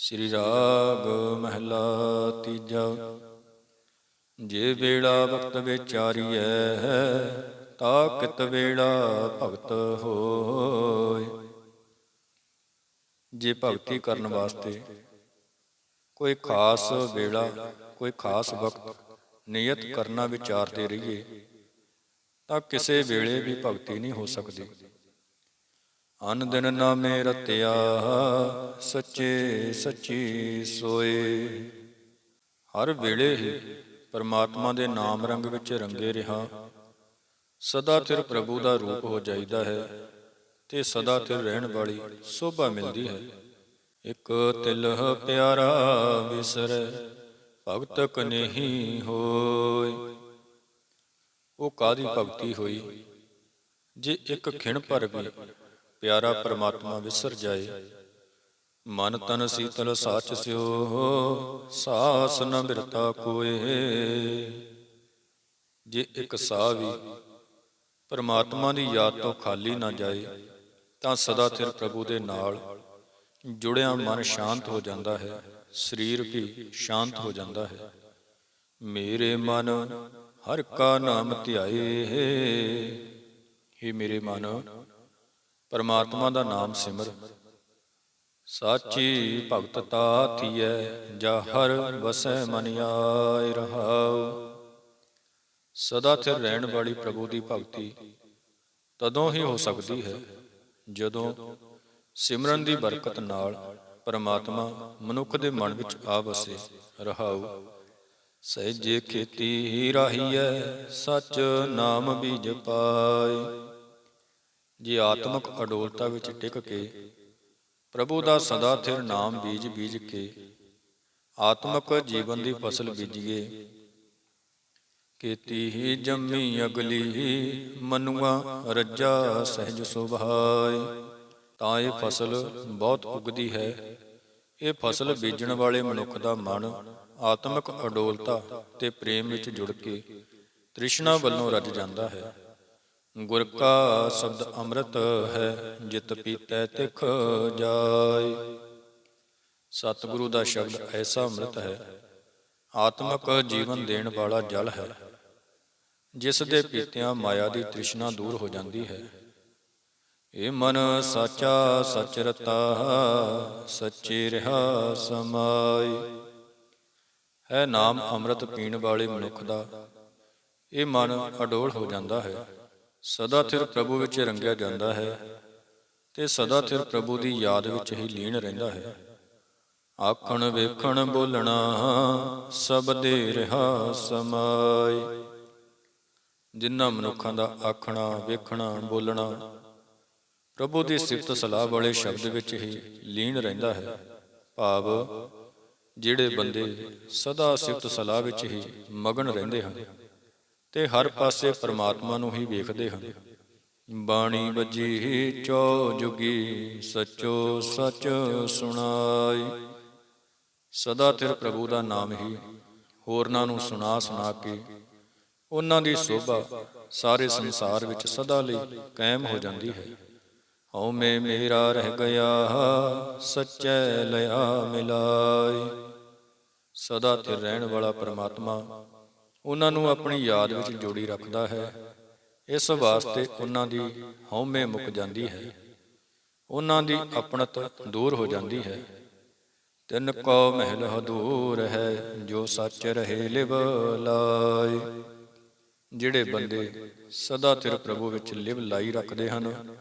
ਸ੍ਰੀ ਰਾਗ ਮਹਿਲਾ ਤੀਜਾ। ਜੇ ਵੇਲਾ ਵਕਤ ਵਿਚਾਰੀਐ ਤਾ ਕਿਤ ਵੇਲਾ ਭਗਤ ਹੋਏ। ਜੇ ਭਗਤੀ ਕਰਨ ਵਾਸਤੇ ਕੋਈ ਖਾਸ ਵੇਲਾ, ਕੋਈ ਖਾਸ ਵਕਤ ਨਿਯਤ ਕਰਨਾ ਵਿਚਾਰਦੇ ਰਹੀਏ, ਤਾਂ ਕਿਸੇ ਵੇਲੇ ਵੀ ਭਗਤੀ ਨਹੀਂ ਹੋ ਸਕਦੀ। ਅਨ ਦਿਨ ਨਾਮੇ ਰਤਿਆ, ਸੱਚੇ ਸੱਚੀ ਸੋਏ। ਹਰ ਵੇਲੇ ਹੀ ਪਰਮਾਤਮਾ ਦੇ ਨਾਮ ਰੰਗ ਵਿੱਚ ਰੰਗੇ ਰਿਹਾ। ਸਦਾ ਥਿਰ ਪ੍ਰਭੂ ਦਾ ਰੂਪ ਹੋ ਜਾਈਦਾ ਹੈ ਤੇ ਸਦਾ ਥਿਰ ਰਹਿਣ ਵਾਲੀ ਸੋਭਾ ਮਿਲਦੀ ਹੈ। ਇੱਕ ਤਿਲ ਪਿਆਰਾ ਵਿਸਰੈ, ਭਗਤ ਕਨੇਹੀ ਹੋਏ। ਉਹ ਕਾਦੀ ਭਗਤੀ ਹੋਈ? ਜੇ ਇੱਕ ਖਿਣ ਭਰ ਵੀ ਪਿਆਰਾ ਪਰਮਾਤਮਾ ਵਿਸਰ ਜਾਏ। ਮਨ ਤਨ ਸੀਤਲ ਸਾਚ ਸਿਓ, ਸਾਸ ਨ ਬਿਰਤਾ ਕੋਏ। ਜੇ ਇੱਕ ਸਾਹ ਵੀ ਪਰਮਾਤਮਾ ਦੀ ਯਾਦ ਤੋਂ ਖਾਲੀ ਨਾ ਜਾਏ, ਤਾਂ ਸਦਾ ਥਿਰ ਪ੍ਰਭੂ ਦੇ ਨਾਲ ਜੁੜਿਆ ਮਨ ਸ਼ਾਂਤ ਹੋ ਜਾਂਦਾ ਹੈ, ਸਰੀਰ ਵੀ ਸ਼ਾਂਤ ਹੋ ਜਾਂਦਾ ਹੈ। ਮੇਰੇ ਮਨ ਹਰ ਕਾ ਨਾਮ ਧਿਆਏ ਹੀ ਮੇਰੇ ਮਨ ਪਰਮਾਤਮਾ ਦਾ ਨਾਮ ਸਿਮਰ। ਸਾਚੀ ਭਗਤਤਾ ਥੀਐ, ਜਾ ਹਰ ਵਸੈ ਮਨ ਆਇ ਰਹਾਉ। ਸਦਾ ਥਿਰ ਰਹਿਣ ਵਾਲੀ ਪ੍ਰਭੂ ਦੀ ਭਗਤੀ ਤਦੋਂ ਹੀ ਹੋ ਸਕਦੀ ਹੈ, ਜਦੋਂ ਸਿਮਰਨ ਦੀ ਬਰਕਤ ਨਾਲ ਪਰਮਾਤਮਾ ਮਨੁੱਖ ਦੇ ਮਨ ਵਿੱਚ ਆ ਵਸੇ, ਰਹਾਉ। ਸਹਿਜੇ ਖੇਤੀ ਰਾਹੀਐ, ਸਚ ਨਾਮ ਬੀਜ ਪਾਏ ਜੇ ਆਤਮਿਕ ਅਡੋਲਤਾ ਵਿੱਚ ਟਿਕ ਕੇ ਪ੍ਰਭੂ ਦਾ ਸਦਾ ਥਿਰ ਨਾਮ ਬੀਜ ਬੀਜ ਕੇ ਆਤਮਿਕ ਜੀਵਨ ਦੀ ਫਸਲ ਬੀਜੀਏ। ਕੀਤੀ ਹੀ ਜੰਮੀ ਅਗਲੀ ਮਨੁਆ ਰੱਜਾ ਸਹਿਜ ਸੁਭਾਏ। ਤਾਂ ਇਹ ਫਸਲ ਬਹੁਤ ਉਗਦੀ ਹੈ। ਇਹ ਫਸਲ ਬੀਜਣ ਵਾਲੇ ਮਨੁੱਖ ਦਾ ਮਨ ਆਤਮਿਕ ਅਡੋਲਤਾ ਤੇ ਪ੍ਰੇਮ ਵਿੱਚ ਜੁੜ ਕੇ ਤ੍ਰਿਸ਼ਨਾ ਵੱਲੋਂ ਰੱਜ ਜਾਂਦਾ ਹੈ। ਗੁਰ ਕਾ ਸ਼ਬਦ ਅੰਮ੍ਰਿਤ ਹੈ, ਜਿਤ ਪੀਤੈ ਤਿਖ ਜਾਏ। ਸਤਿਗੁਰੂ ਦਾ ਸ਼ਬਦ ਐਸਾ ਅੰਮ੍ਰਿਤ ਹੈ, ਆਤਮਕ ਜੀਵਨ ਦੇਣ ਵਾਲਾ ਜਲ ਹੈ, ਜਿਸ ਦੇ ਪੀਤਿਆਂ ਮਾਇਆ ਦੀ ਤ੍ਰਿਸ਼ਨਾ ਦੂਰ ਹੋ ਜਾਂਦੀ ਹੈ। ਇਹ ਮਨ ਸਾਚਾ ਸਚ ਰਤਾ, ਸੱਚੇ ਰਹਾ ਸਮਾਈ ਹੈ ਨਾਮ ਅੰਮ੍ਰਿਤ ਪੀਣ ਵਾਲੇ ਮਨੁੱਖ ਦਾ ਇਹ ਮਨ ਅਡੋਲ ਹੋ ਜਾਂਦਾ ਹੈ। ਸਦਾ ਥਿਰ ਪ੍ਰਭੂ ਵਿੱਚ ਰੰਗਿਆ ਜਾਂਦਾ ਹੈ ਤੇ ਸਦਾ ਥਿਰ ਪ੍ਰਭੂ ਦੀ ਯਾਦ ਵਿੱਚ ਹੀ ਲੀਨ ਰਹਿੰਦਾ ਹੈ। ਆਖਣ ਵੇਖਣ ਬੋਲਣਾ ਸਭ ਦੇ ਰਹਾ ਸਮਾਈ ਜਿਨ੍ਹਾਂ ਮਨੁੱਖਾਂ ਦਾ ਆਖਣਾ, ਵੇਖਣਾ, ਬੋਲਣਾ ਪ੍ਰਭੂ ਦੀ ਸਿਫਤ ਸਲਾਹ ਵਾਲੇ ਸ਼ਬਦ ਵਿੱਚ ਹੀ ਲੀਨ ਰਹਿੰਦਾ ਹੈ। ਭਾਵ ਜਿਹੜੇ ਬੰਦੇ ਸਦਾ ਸਿਫਤ ਸਲਾਹ ਵਿੱਚ ਹੀ ਮਗਨ ਰਹਿੰਦੇ ਹਨ। ਤੇ ਹਰ ਪਾਸੇ ਪਰਮਾਤਮਾ ਨੂੰ ਹੀ ਵੇਖਦੇ ਹਨ। ਬਾਣੀ ਵੱਜੀ, ਚੋ ਜੁਗੀ, ਸਚੋ ਸਚ ਸੁਣਾਈ। ਸਦਾ ਥਿਰ ਪ੍ਰਭੂ ਦਾ ਨਾਮ ਹੀ ਹੋਰਨਾਂ ਨੂੰ ਸੁਣਾ ਸੁਣਾ ਕੇ ਉਹਨਾਂ ਦੀ ਸੋਭਾ ਸਾਰੇ ਸੰਸਾਰ ਵਿੱਚ ਸਦਾ ਲਈ ਕਾਇਮ ਹੋ ਜਾਂਦੀ ਹੈ। ਹਉ ਮੈਂ ਮੇਰਾ ਰਹਿ ਗਿਆ, ਸੱਚੈ ਲਿਆ ਮਿਲਾਈ। ਸਦਾ ਤੇ ਰਹਿਣ ਵਾਲਾ ਪ੍ਰਮਾਤਮਾ ਉਹਨਾਂ ਨੂੰ ਆਪਣੀ ਯਾਦ ਵਿੱਚ ਜੋੜੀ ਰੱਖਦਾ ਹੈ। ਇਸ ਵਾਸਤੇ ਉਹਨਾਂ ਦੀ ਹਉਮੈ ਮੁੱਕ ਜਾਂਦੀ ਹੈ। ਉਹਨਾਂ ਦੀ ਆਪਣਤ ਦੂਰ ਹੋ ਜਾਂਦੀ ਹੈ। ਤਿੰਨ ਕੋ ਮਹਿਲ ਹਦੂਰ ਹੈ, ਜੋ ਸੱਚ ਰਹੇ ਲਿਵ ਲਾਏ। ਜਿਹੜੇ ਬੰਦੇ ਸਦਾ ਤੇਰੇ ਪ੍ਰਭੂ ਵਿੱਚ ਲਿਵ ਲਾਈ ਰੱਖਦੇ ਹਨ,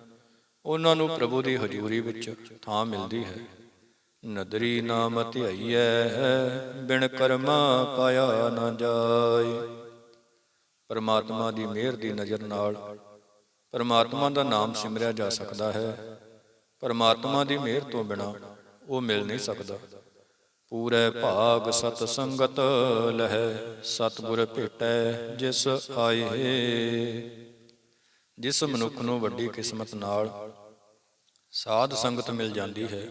ਉਹਨਾਂ ਨੂੰ ਪ੍ਰਭੂ ਦੀ ਹਜ਼ੂਰੀ ਵਿੱਚ ਥਾਂ ਮਿਲਦੀ ਹੈ। ਨਦਰੀ ਨਾਮ ਧਿਆਈਐ, ਬਿਨ ਕਰਮਾ ਪਾਇਆ ਨਾ ਜਾਏ। ਪਰਮਾਤਮਾ ਦੀ ਮਿਹਰ ਦੀ ਨਜ਼ਰ ਨਾਲ ਪਰਮਾਤਮਾ ਦਾ ਨਾਮ ਸਿਮਰਿਆ ਜਾ ਸਕਦਾ ਹੈ। ਪਰਮਾਤਮਾ ਦੀ ਮਿਹਰ ਤੋਂ ਬਿਨਾ ਉਹ ਮਿਲ ਨਹੀਂ ਸਕਦਾ। ਪੂਰੇ ਭਾਗ ਸਤ ਸੰਗਤ ਲਹਿ, ਸਤਿਗੁਰ ਭੇਟੈ ਜਿਸ ਆਏ। ਜਿਸ ਮਨੁੱਖ ਨੂੰ ਵੱਡੀ ਕਿਸਮਤ ਨਾਲ ਸਾਧ ਸੰਗਤ ਮਿਲ ਜਾਂਦੀ ਹੈ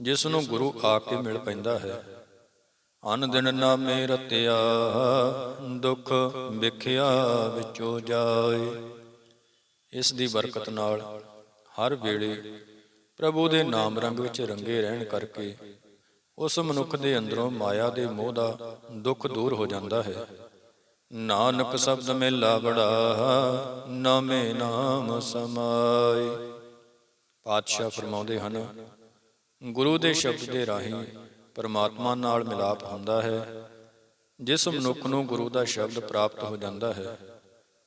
ਜਿਸ ਨੂੰ ਗੁਰੂ ਆ ਕੇ ਮਿਲ ਪੈਂਦਾ ਹੈ। ਅਨ ਦਿਨ ਨਾਮੇ ਰਤਿਆ ਦੁੱਖ ਵਿਖਿਆ ਵਿੱਚੋ ਜਾਏ। ਇਸ ਦੀ ਬਰਕਤ ਨਾਲ ਹਰ ਵੇਲੇ ਪ੍ਰਭੂ ਦੇ ਨਾਮ ਰੰਗ ਵਿੱਚ ਰੰਗੇ ਰਹਿਣ ਕਰਕੇ ਉਸ ਮਨੁੱਖ ਦੇ ਅੰਦਰੋਂ ਮਾਇਆ ਦੇ ਮੋਹ ਦਾ ਦੁੱਖ ਦੂਰ ਹੋ ਜਾਂਦਾ ਹੈ। ਨਾਨਕ ਸ਼ਬਦ ਮੇਲਾ ਬੜਾ ਨਾਮੇ ਨਾਮ ਸਮਾਏ। ਪਾਤਸ਼ਾਹ ਫਰਮਾਉਂਦੇ ਹਨ ਗੁਰੂ ਦੇ ਸ਼ਬਦ ਦੇ ਰਾਹੀਂ ਪਰਮਾਤਮਾ ਨਾਲ ਮਿਲਾਪ ਹੁੰਦਾ ਹੈ। ਜਿਸ ਮਨੁੱਖ ਨੂੰ ਗੁਰੂ ਦਾ ਸ਼ਬਦ ਪ੍ਰਾਪਤ ਹੋ ਜਾਂਦਾ ਹੈ,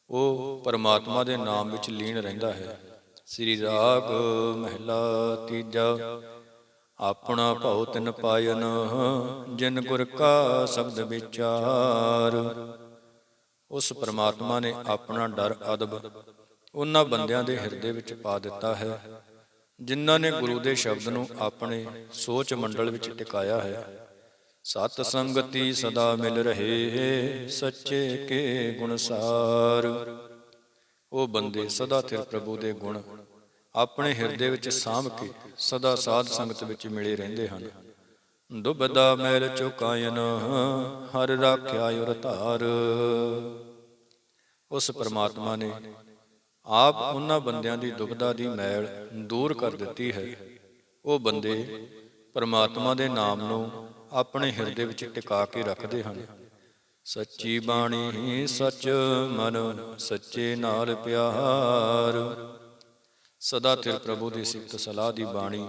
ਉਹ ਪਰਮਾਤਮਾ ਦੇ ਨਾਮ ਵਿੱਚ ਲੀਨ ਰਹਿੰਦਾ ਹੈ। ਸ੍ਰੀ ਰਾਗ ਮਹਿਲਾ ਤੀਜਾ, ਆਪਣਾ ਭਉ ਤਿਨ ਪਾਇਨ, ਜਿਨ ਗੁਰ ਕਾ ਸ਼ਬਦ ਵਿਚਾਰ। ਉਸ ਪਰਮਾਤਮਾ ਨੇ ਆਪਣਾ ਡਰ, ਅਦਬ ਉਹਨਾਂ ਬੰਦਿਆਂ ਦੇ ਹਿਰਦੇ ਵਿੱਚ ਪਾ ਦਿੱਤਾ ਹੈ। ਜਿਨ੍ਹਾਂ ਨੇ ਗੁਰੂ ਦੇ ਸ਼ਬਦ ਨੂੰ ਆਪਣੇ ਸੋਚ ਮੰਡਲ ਵਿੱਚ ਟਿਕਾਇਆ ਹੈ। ਸਤ ਸੰਗਤੀ ਸਦਾ ਮਿਲ ਰਹੇ ਸੱਚੇ ਕੇ ਗੁਣਸਾਰ ਉਹ ਬੰਦੇ ਸਦਾ ਥਿਰ ਪ੍ਰਭੂ ਦੇ ਗੁਣ ਆਪਣੇ ਹਿਰਦੇ ਵਿੱਚ ਸਾਂਭ ਕੇ ਸਦਾ ਸਾਧ ਸੰਗਤ ਵਿੱਚ ਮਿਲੇ ਰਹਿੰਦੇ ਹਨ। ਦੁਬਦਾ ਮੈਲ ਚੁਕਾਇਨ, ਹਰ ਰਾਖਿਆ ਉਰ ਧਾਰ। ਉਸ ਪਰਮਾਤਮਾ ਨੇ ਆਪ ਉਹਨਾਂ ਬੰਦਿਆਂ ਦੀ ਦੁਬਦਾ ਦੀ ਮੈਲ ਦੂਰ ਕਰ ਦਿੱਤੀ ਹੈ। ਉਹ ਬੰਦੇ ਪਰਮਾਤਮਾ ਦੇ ਨਾਮ ਨੂੰ ਆਪਣੇ ਹਿਰਦੇ ਵਿੱਚ ਟਿਕਾ ਕੇ ਰੱਖਦੇ ਹਨ। ਸੱਚੀ ਬਾਣੀ ਸੱਚ ਮਨ ਸੱਚੇ ਨਾਲ ਪਿਆਰ। ਸਦਾ ਥਿਰ ਪ੍ਰਭੂ ਦੀ ਸਿਫਤ ਸਲਾਹ ਦੀ ਬਾਣੀ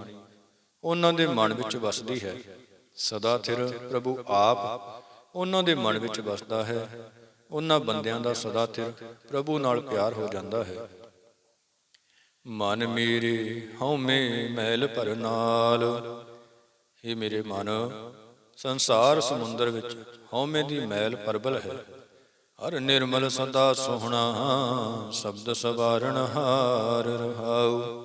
ਉਹਨਾਂ ਦੇ ਮਨ ਵਿੱਚ ਵਸਦੀ ਹੈ। ਸਦਾ ਥਿਰ ਪ੍ਰਭੂ ਆਪ ਉਹਨਾਂ ਦੇ ਮਨ ਵਿੱਚ ਵਸਦਾ ਹੈ। ਉਹਨਾਂ ਬੰਦਿਆਂ ਦਾ ਸਦਾ ਥਿਰ ਪ੍ਰਭੂ ਨਾਲ ਪਿਆਰ ਹੋ ਜਾਂਦਾ ਹੈ। ਮਨ ਮੇਰੇ ਹਉਮੈ ਮੈਲ ਭਰ ਨਾਲ। हे ਮੇਰੇ ਮਨ, ਸੰਸਾਰ ਸਮੁੰਦਰ ਵਿੱਚ ਹਉਮੈ ਦੀ ਮੈਲ ਪਰਬਲ ਹੈ। ਹਰ ਨਿਰਮਲ ਸਦਾ ਸੋਹਣਾ, ਸ਼ਬਦ ਸਵਾਰਣ ਹਾਰ ਰਹਾਉ।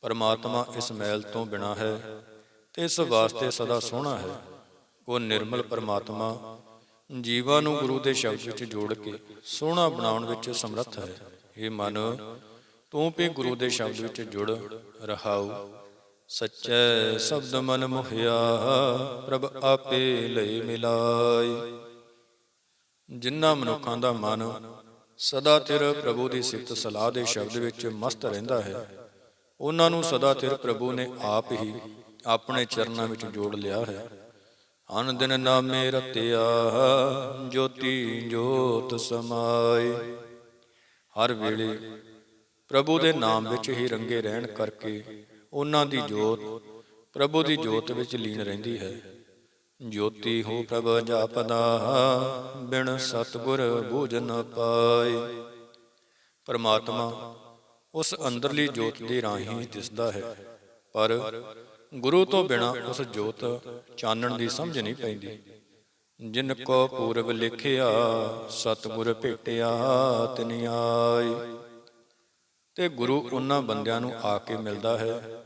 ਪਰਮਾਤਮਾ ਇਸ ਮੈਲ ਤੋਂ ਬਿਨਾ ਹੈ ਤੇ ਇਸ ਵਾਸਤੇ ਸਦਾ ਸੋਹਣਾ ਹੈ। ਉਹ ਨਿਰਮਲ ਪਰਮਾਤਮਾ ਜੀਵਾਂ ਨੂੰ ਗੁਰੂ ਦੇ ਸ਼ਬਦ ਵਿੱਚ ਜੋੜ ਕੇ ਸੋਹਣਾ ਬਣਾਉਣ ਵਿੱਚ ਸਮਰੱਥ ਹੈ। ਇਹ ਮਨ, ਤੂੰ ਵੀ ਗੁਰੂ ਦੇ ਸ਼ਬਦ ਵਿੱਚ ਜੁੜ ਰਹਾਉ। ਸੱਚੇ ਸ਼ਬਦ ਮਨ ਮੁਹਿਆ, ਪ੍ਰਭ ਆਪੇ ਲਈ ਮਿਲਾਈ। ਜਿਨ੍ਹਾਂ ਮਨੁੱਖਾਂ ਦਾ ਮਨ ਸਦਾ ਤਿਰ ਪ੍ਰਭੂ ਦੀ ਸਿਫਤ ਸਲਾਹ ਦੇ ਸ਼ਬਦ ਵਿੱਚ ਮਸਤ ਰਹਿੰਦਾ ਹੈ, ਉਹਨਾਂ ਨੂੰ ਸਦਾ ਤਿਰ ਪ੍ਰਭੂ ਨੇ ਆਪ ਹੀ ਆਪਣੇ ਚਰਨਾਂ ਵਿੱਚ ਜੋੜ ਲਿਆ ਹੈ। ਅਨ ਨਾਮੇ ਰਤਿਆ, ਜੋਤੀ ਜੋਤ ਸਮਾਏ। ਹਰ ਵੇਲੇ ਪ੍ਰਭੂ ਦੇ ਨਾਮ ਵਿੱਚ ਹੀ ਰੰਗੇ ਰਹਿਣ ਕਰਕੇ ਉਹਨਾਂ ਦੀ ਜੋਤ, ਪ੍ਰਭੂ ਦੀ ਜੋਤ ਵਿੱਚ ਲੀਨ ਰਹਿੰਦੀ ਹੈ। ਜੋਤੀ ਹੋ ਪ੍ਰਭ ਜਪਦਾ, ਬਿਨ ਸਤਗੁਰ ਬੂਝ ਨ ਪਾਏ। ਪਰਮਾਤਮਾ ਉਸ ਅੰਦਰਲੀ ਜੋਤ ਦੇ ਰਾਹੀਂ ਦਿਸਦਾ ਹੈ, ਪਰ ਗੁਰੂ ਤੋਂ ਬਿਨਾ ਉਸ ਜੋਤ ਚਾਨਣ ਦੀ ਸਮਝ ਨਹੀਂ ਪੈਂਦੀ। ਜਿਨ ਕੋ ਪੂਰਬ ਲਿਖਿਆ, ਸਤਗੁਰ ਭੇਟਿਆ, ਤਿਨ ਆਈ ਤੇ ਗੁਰੂ ਉਹਨਾਂ ਬੰਦਿਆਂ ਨੂੰ ਆ ਕੇ ਮਿਲਦਾ ਹੈ,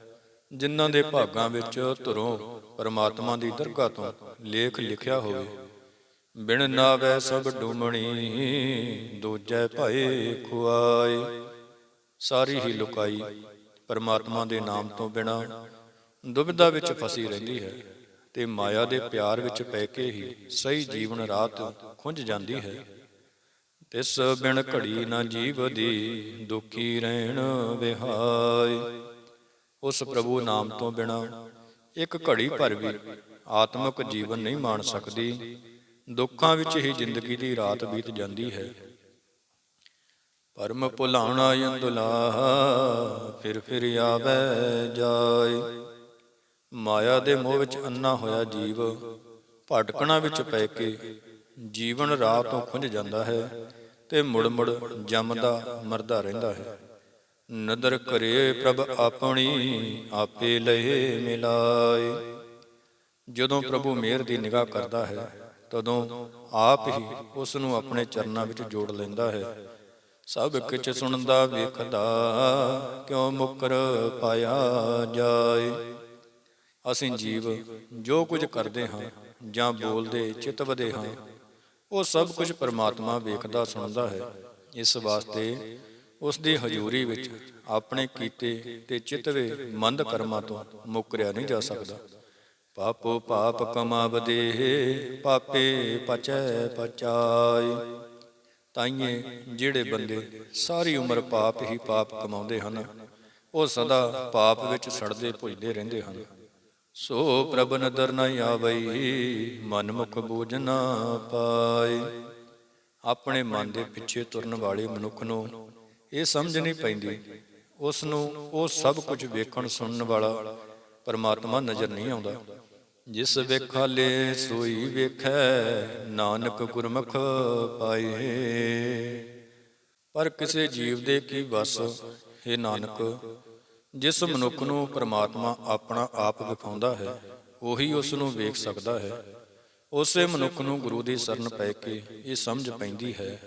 ਜਿਨ੍ਹਾਂ ਦੇ ਭਾਗਾਂ ਵਿੱਚ ਧੁਰੋਂ ਪਰਮਾਤਮਾ ਦੀ ਦਰਗਾਹ ਤੋਂ ਲੇਖ ਲਿਖਿਆ ਹੋਵੇ। ਬਿਨ ਨਾਵੇ ਸਭ ਡੂਮਣੀ, ਦੂਜੈ ਭਾਏ ਖੁਆਏ। ਸਾਰੀ ਹੀ ਲੁਕਾਈ ਪਰਮਾਤਮਾ ਦੇ ਨਾਮ ਤੋਂ ਬਿਨਾ ਦੁਬਿਧਾ ਵਿੱਚ ਫਸੀ ਰਹਿੰਦੀ ਹੈ ਤੇ ਮਾਇਆ ਦੇ ਪਿਆਰ ਵਿੱਚ ਪੈ ਕੇ ਹੀ ਸਹੀ ਜੀਵਨ ਰਾਤ ਖੁੰਝ ਜਾਂਦੀ ਹੈ। ਤਿਸ ਬਿਨ ਘੜੀ ਨਾ ਜੀਵ ਦੀ ਦੁਖੀ ਰਹਿਣ ਵਿਹਾਈ। ਉਸ ਪ੍ਰਭੂ ਨਾਮ ਤੋਂ ਬਿਨਾ ਇੱਕ ਘੜੀ ਭਰ ਵੀ ਆਤਮਿਕ ਜੀਵਨ ਨਹੀਂ ਮਾਣ ਸਕਦੀ। ਦੁੱਖਾਂ ਵਿੱਚ ਹੀ ਜ਼ਿੰਦਗੀ ਦੀ ਰਾਤ ਬੀਤ ਜਾਂਦੀ ਹੈ। ਪਰਮ ਭੁਲਾਣਾ ਅੰਦੁਲਾ ਫਿਰ ਫਿਰ ਆਵੇ ਜਾਏ। ਮਾਇਆ ਦੇ ਮੋਹ ਵਿੱਚ ਅੰਨਾ ਹੋਇਆ ਜੀਵ, ਭਟਕਣਾ ਵਿੱਚ ਪੈ ਕੇ ਜੀਵਨ ਰਾਹ ਤੋਂ ਖੁੰਝ ਜਾਂਦਾ ਹੈ ਤੇ ਮੁੜ ਮੁੜ ਜੰਮਦਾ, ਮਰਦਾ ਰਹਿੰਦਾ ਹੈ। ਨਦਰ ਕਰੇ ਪ੍ਰਭ ਆਪਣੀ, ਆਪੇ ਲਏ ਮਿਲਾਏ। ਜਦੋਂ ਪ੍ਰਭੂ ਮਿਹਰ ਦੀ ਨਿਗਾਹ ਕਰਦਾ ਹੈ, ਤਦੋਂ ਆਪ ਹੀ ਉਸ ਨੂੰ ਆਪਣੇ ਚਰਨਾਂ ਵਿੱਚ ਜੋੜ ਲੈਂਦਾ ਹੈ। ਸਭ ਕਿਛ ਸੁਣਦਾ, ਵੇਖਦਾ, ਕਿਉ ਮੁਕਰ ਪਾਇਆ ਜਾਏ। ਅਸੀਂ ਜੀਵ ਜੋ ਕੁਝ ਕਰਦੇ ਹਾਂ ਜਾਂ ਬੋਲਦੇ ਚਿਤਵਦੇ ਹਾਂ ਉਹ ਸਭ ਕੁਝ ਪਰਮਾਤਮਾ ਵੇਖਦਾ ਸੁਣਦਾ ਹੈ। ਇਸ ਵਾਸਤੇ ਉਸ ਦੀ ਹਜ਼ੂਰੀ ਵਿੱਚ ਆਪਣੇ ਕੀਤੇ ਤੇ ਚਿਤਵੇ ਮੰਦ ਕਰਮਾਂ ਤੋਂ ਮੁਕਰਿਆ ਨਹੀਂ ਜਾ ਸਕਦਾ। ਪਾਪੋ ਪਾਪ ਕਮਾਵਦੇ ਪਾਪੇ ਪਚੈ ਪਚਾਈ। ਤਾਈਏ ਜਿਹੜੇ ਬੰਦੇ ਸਾਰੀ ਉਮਰ ਪਾਪ ਹੀ ਪਾਪ ਕਮਾਉਂਦੇ ਹਨ ਉਹ ਸਦਾ ਪਾਪ ਵਿੱਚ ਸੜਦੇ ਭੁੱਜਦੇ ਰਹਿੰਦੇ ਹਨ। ਸੋ ਪ੍ਰਭ ਨਦਰ ਨ ਆਵਈ, ਮਨ ਮੁਖ ਬੂਝ ਨਾ ਪਾਈ। ਆਪਣੇ ਮਨ ਦੇ ਪਿੱਛੇ ਤੁਰਨ ਵਾਲੇ ਮਨੁੱਖ ਨੂੰ ਇਹ ਸਮਝ ਨਹੀਂ ਪੈਂਦੀ। ਉਸ ਨੂੰ ਉਹ ਸਭ ਕੁਝ ਵੇਖਣ, ਸੁਣਨ ਵਾਲਾ ਪਰਮਾਤਮਾ ਨਜ਼ਰ ਨਹੀਂ ਆਉਂਦਾ। ਜਿਸ ਵੇਖਾਲੇ ਸੋਈ ਵੇਖੈ, ਨਾਨਕ ਗੁਰਮੁਖ ਪਾਏ। ਪਰ ਕਿਸੇ ਜੀਵ ਦੇ ਕੀ ਵਸ, ਹੈ ਨਾਨਕ ਜਿਸ ਮਨੁੱਖ ਨੂੰ ਪ੍ਰਮਾਤਮਾ ਆਪਣਾ ਆਪ ਵਿਖਾਉਂਦਾ ਹੈ, ਉਹੀ ਉਸ ਨੂੰ ਵੇਖ ਸਕਦਾ ਹੈ। ਉਸੇ ਮਨੁੱਖ ਨੂੰ ਗੁਰੂ ਦੀ ਸ਼ਰਨ ਪੈ ਕੇ ਇਹ ਸਮਝ ਪੈਂਦੀ ਹੈ